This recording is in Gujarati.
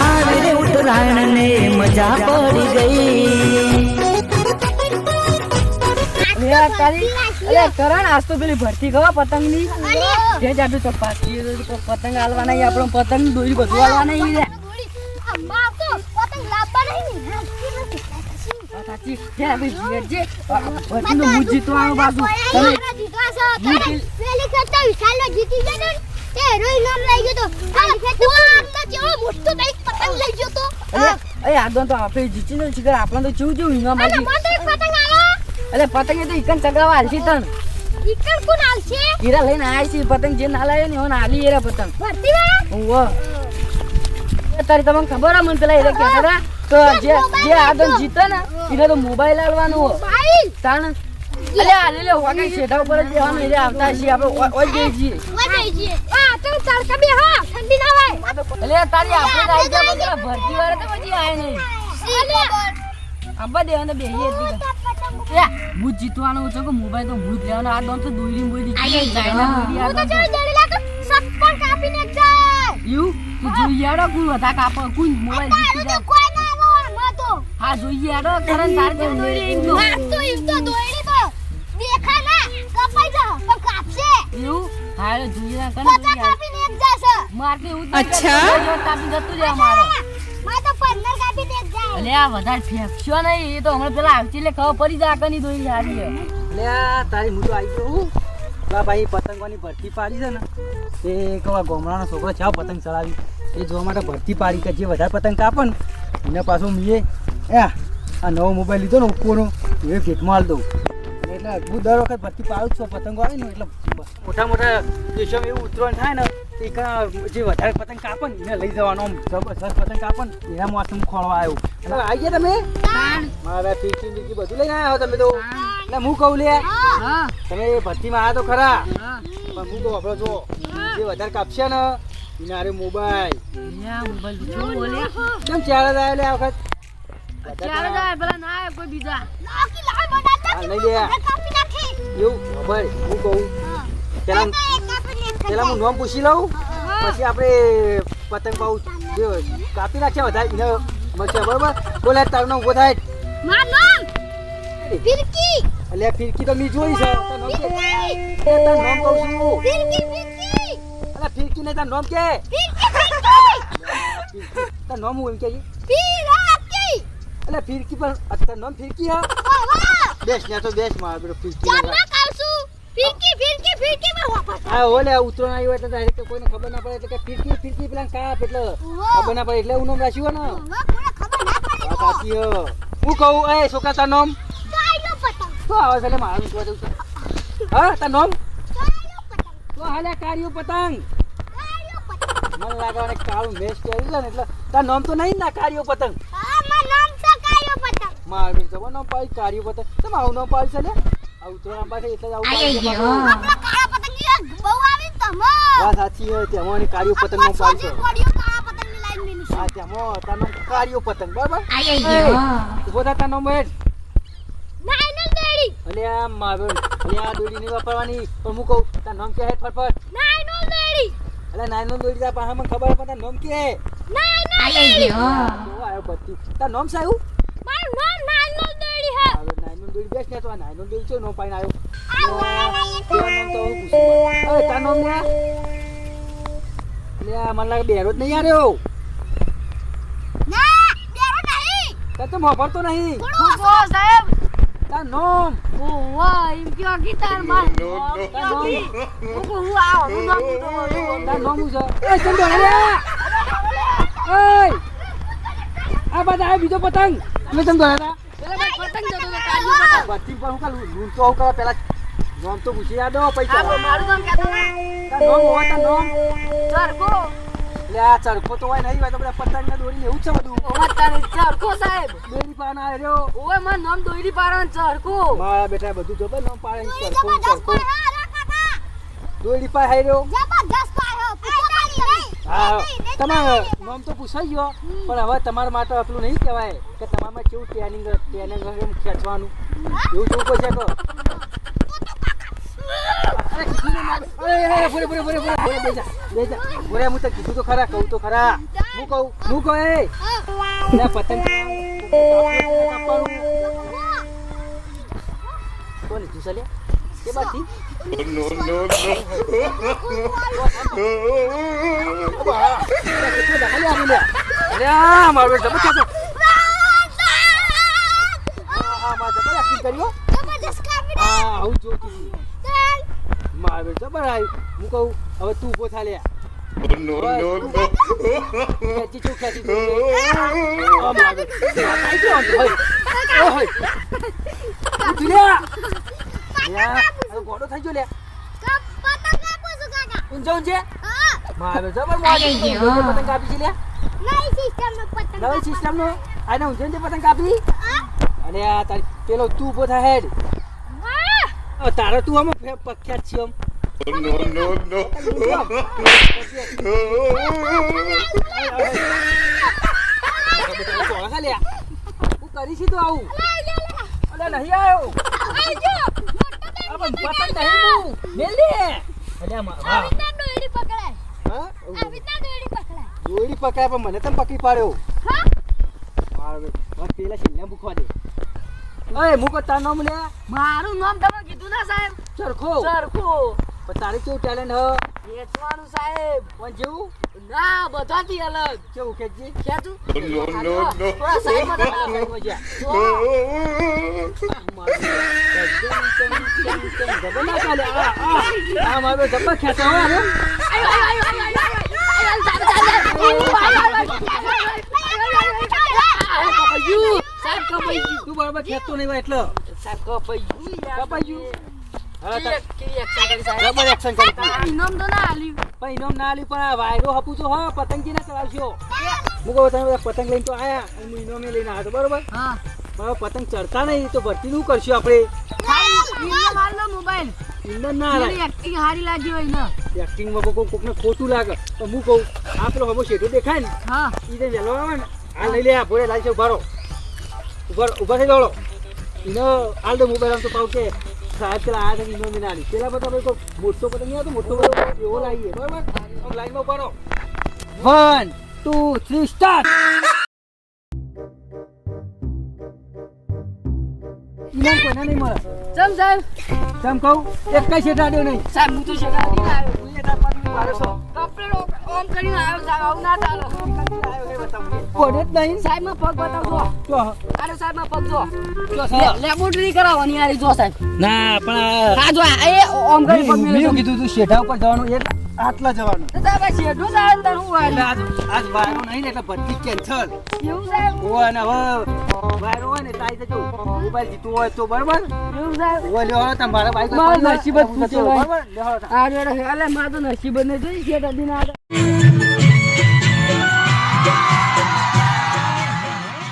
આવી ઉત્તરાયણ ને મજા પડી ગઈ અરે કરણ આજ તો પેલી ભરતી ખબર પતંગની જે જાડું તો પતંગ હાલવા નહીં આપણો પતંગ દોરી બધું હાલવા નહીં રે સાચી જે આપણે જીતવાનું બાજુ તમે અરે આગળ તો આપણે જીતી નથી કર આપણને તો જેવું ઈનામ આલી. અરે પતંગ એ તો ઈકન ચગાવવા હાલશી તન. હીરા લઈને આયા છે પતંગ જે ના લાવ્યો ને એને હાલી એરા પતંગ. ઓહો એ તારે તમને ખબર હે મને પેલા એ કહેતા હતા? તો જે જે આગળ જીતે ને એને તો મોબાઈલ આલવાનો હો તાણ? અલે આલે લે વાગે ઉપર જ દેવાનું એટલે આવતા છીએ આપણે ઓય જઈએ છીએ એટલે તારી આપણે આવી જાય પેલા ભરતી વાળા તો પછી આવે નહીં. આબા દેવાને જ દીધા. એ, હું જ જીતવાનો છું કે મોબાઈલ તો હું જ લેવાનો. આ દોન તો દોરી બોરી જાય ના દોરી આ દોન તો. યુ તું જોઈએ હેડો કોઈ વધા કાપો કોઈ મોબાઈલ જીતી જાય. હા જોઈએ હેડો કરણ તારે જેમ દોરી એમ તો. એવું હા હેડો દેખા ના કરણ જોઈએ હેડો. એક એવું મારતી ઉત અચ્છા. જો કાપી જતું રહે અમારે. એટલે આ વધારે ફેંકશો નહીં એ તો હમણાં પેલા આવતી એટલે ખબર પડી જા કની દોરી હારી લે તારી હું તો આવી ગયો હું. પેલા ભાઈ પતંગોની ભરતી પાડી છે ને એ વાર ગોમડાનો છોકરો છે પતંગ ચડાવી. એ જોવા માટે ભરતી પાડી કે જે વધારે પતંગ કાપે ને એને પાછું મીએ એ આ નવો મોબાઈલ લીધો ને ઓપ્પોનો એ ભેટમાં હાલ દઉં. એટલે હું દર વખત ભરતી પાડું છું પતંગો આવે ને એટલે મોટા મોટા દેશોમાં એવું ઉત્તરાયણ થાય ને એ જે વધારે પતંગ કાપે ને એને લઈ જવાનો આમ જબરજસ્ત પતંગ કાપે ને એના માટે હું ખોળવા આવ્યો એટલે આવી ગયા તમે? મારા પીકી બીકી બધું લઈને આવ્યા તમે તો. એટલે હું કહું લે તમે તમે ભરતીમાં આવ્યા તો ખરા. પણ હું તો વાપરો છો જે વધારે કાપશે ને એના હારે મોબાઈલ. કેમ ચાલે આવ્યા આ વખત? ચાલો જાય? પેલા ના આવે કોઈ બીજા. હા, લઈ લે. એવું? ભાઈ હું કહું. પેલા પેલા હું નામ પૂછી લઉં પછી આપણે પતંગ પાઉ જે કાપી નાખ્યા વધારે. મળશે બરોબર? બોલે તારું નામ ઊભો થાય. એટલે ફિરકી. તો મી જોઈ છે. તારું નામ કે? એ તારું નામ કહું છું. અલા ફિરકી. નહીં તારું નામ કે? ફિરકી. તારું નામ હું એમ કે એટલે ફિરકી પણ અત્યારે નામ ફિરકી હા. બેસ ને તો બેસ માર બેટો ફિરકી હા ઓલે ઉતરણ આવ્યો એટલે ડાયરેક્ટ કોઈને ખબર ના પડે એટલે કે ફિરકી ફિરકી પેલા કાપ એટલે ખબર ના પડે એટલે હું નામ રાખ્યું હોય ને. વાત સાચી હે. હું કહું એ છોકરા તાર નામ? તો આવે છે એટલે મારું જોવા જવું છે. હા તાર નામ? તો હાલે કાર્યો પતંગ. મને લાગે કાળું મેચ પહેર્યું છે ને એટલે તાર નામ તો નહીં ના કાર્યો પતંગ. મારું જવા ન પાડી કાર્ય પતંગ. તમે આવું ન પાડી છે લે આ ઉતરણ પાસે એટલે આવું મારું. વાત સાચી હોય તેમાં અને કાર્યો પતંગ નો પાડી છે. હા તેમાં કાર્યો પતંગ બરાબર? ઊભો થા તાર નામ હેડ અને આ મારું અને આ દોરી નહીં વાપરવાની. પણ હું કહું તાર નામ કે હેડ ફટફટ અલે નાનો દોરી તા પાસે મને ખબર પણ તાર નામ કે હે? તો આયો બત્તી. તાર નામ સાયું આવ્યું? દોરી બેસ ને તો આ નાનો દોરી છે નો પાઈન આવ્યો. તો અરે તાર નામ લે લે મને લાગે બેરો જ નહીં આવ્યો તો મોભરતો નહીં. સાહેબ. તાર નામ. ઓવા એમ કયો કે તાર માર તાર નામ. હું હું આવો હું નામ તો તાર નામ શું છે. એ ચંદો લે એય આ બધા બીજો પતંગ. તમે પેલા ભાઈ પતંગ તો પતંગ બત્તી પર હું કાલ લૂંટ તો આવું કરે પેલા નામ તો પૂછી હો પૈસા આ મારું નામ તાર નામ હોય તાર નામ ચરખો લે આ ચરખો તો હોય નહીં હોય તો બધા પતંગ ને દોરી એવું છે બધું બધું હા તમારે નામ તો પૂછાઈ ગયો. પણ હવે તમારા માટે આટલું નહીં કહેવાય કે તમારામાં કેવું ટ્રેનિંગ ટ્રેનિંગ એમ ખેંચવાનું. એવું જોવું ખરા કહું પતંગ આવી લે? અરે આ મારું જબર છે. આ, મારે જબર acting કરી હો. આ, આવું જ જોતી હતી. મારે જબર આવી. હું કહું હવે તું ઊભો થા લે. ખેંચી છું ખેંચી છું. આ મારે આઈ ગયો આમ તો, હોય. ઓ, હોય. ઉઠી લે. હવે ગોડો થઈ ગયો લે. ઊંઝે ઊંઝે મારે જબર મોજ ગઈ. ઊંઝે પતંગ કાપી છે લે નવી સિસ્ટમ નો આને ઊંઝે ઊંઝે પતંગ કાપી? અને આ તારી પેલો તું ઊભો થા હેડ. તારે તું આમ પ્રખ્યાત છે આમ. હું કરી છી તો આવું. અલે નહીં આવ્યો પતંગ નહીં મેલ દે. અલ્યા મા- હા. હા? દોરી પકડાય પણ મને તમે પકડી પાડ્યો. મારે પેલા છેલ્લા મૂકવા દે. અરે મૂકો તાર નામ લે. મારું નામ તમે કીધું ના સાહેબ. ચરખો સરખું. પણ તારે કેવું ટેલેન્ટ હ? વેચવાનું સાહેબ. પણ જેવું? ના બધાથી અલગ. કેવું ખેંચી? ખેતું no. થોડા સાઈડમાં આ થતા. સાઈડમાં જા. જો, મારું એકદમ ચમ, ચમ, ચમ, જબર ના ચાલે. આ, આ, આ મારો જબર ખેંચો હો આનો. કપાયું. સાહેબ કપાઈ ગયું. તું બરાબર ખેંચતો નહીં હોય એટલે. કપાઈ ગયું. કપાઈ ગયું? પતંગી ના ચલાવશો હું કહું તમે પતંગ લઈને તો આયા ઇનામે લઈને આવ્યો બરોબર? હા. પતંગ ચડતા નહીં તો ભરતી નું કરશું આપણે. મોબાઈલ. acting હારી લાગી હોય ને. એક્ટિંગમાં કોઈ કોકને ખોટું લાગે. તો હું કહું આ પેલો હમો શેઠો દેખાય ને? હા. ઈને વહેલો આવે ને. આ લઈ લે આ ભોળે લાવી છે ઊભા રહો ઊભા થઈ દોડો. એનો હાલ તો મોબાઈલ આમ તો પાવ કે સાહેબ પેલા આયા છે ઇનો મેં ના પેલા બધા કોઈ મોટો પતંગ નહીં આવતો મોટો પતંગ એવો લાવીએ. બરાબર? આમ લાઈનમાં ઉભારો વન ટુ થ્રી સ્ટાર્ટ ઇનામ નહીં મળે? ચમ સાહેબ ચમ કહું? એક કઈ શેઠ આડ્યો નહીં? સાહેબ હું તો શેઠા નહીં આવ્યો. તું એ તાર પાછું ઓમ કરીને આવ્યો ના ચાલે કોને નહીં. સાહેબમાં પગ બતાવજો તો અરે સાહેબમાં પગ જો. લેબોરેટરી કરાવવાની આરી જો સાહેબ. ના પણ આ જો એ ઓમ કરી પગ કીધું તું શેઠા ઉપર જવાનું એક આટલા જવાનું. તો સાહેબ શેઠું સાહેબ તાર હું એટલે આજ આજ વાયરો નહીં ને એટલે ભરતી કેન્સલ એવું સાહેબ હવે વાયરો હોય ને એટલે જજો મોબાઈલ જીતું હોય તો બરાબર? એવું સાહેબ ઓ લ્યો તમારા બાઈક નસીબ જ બરાબર. લ્યો આ તો નસીબ જ નહીં. જોઈ શેઠ દિન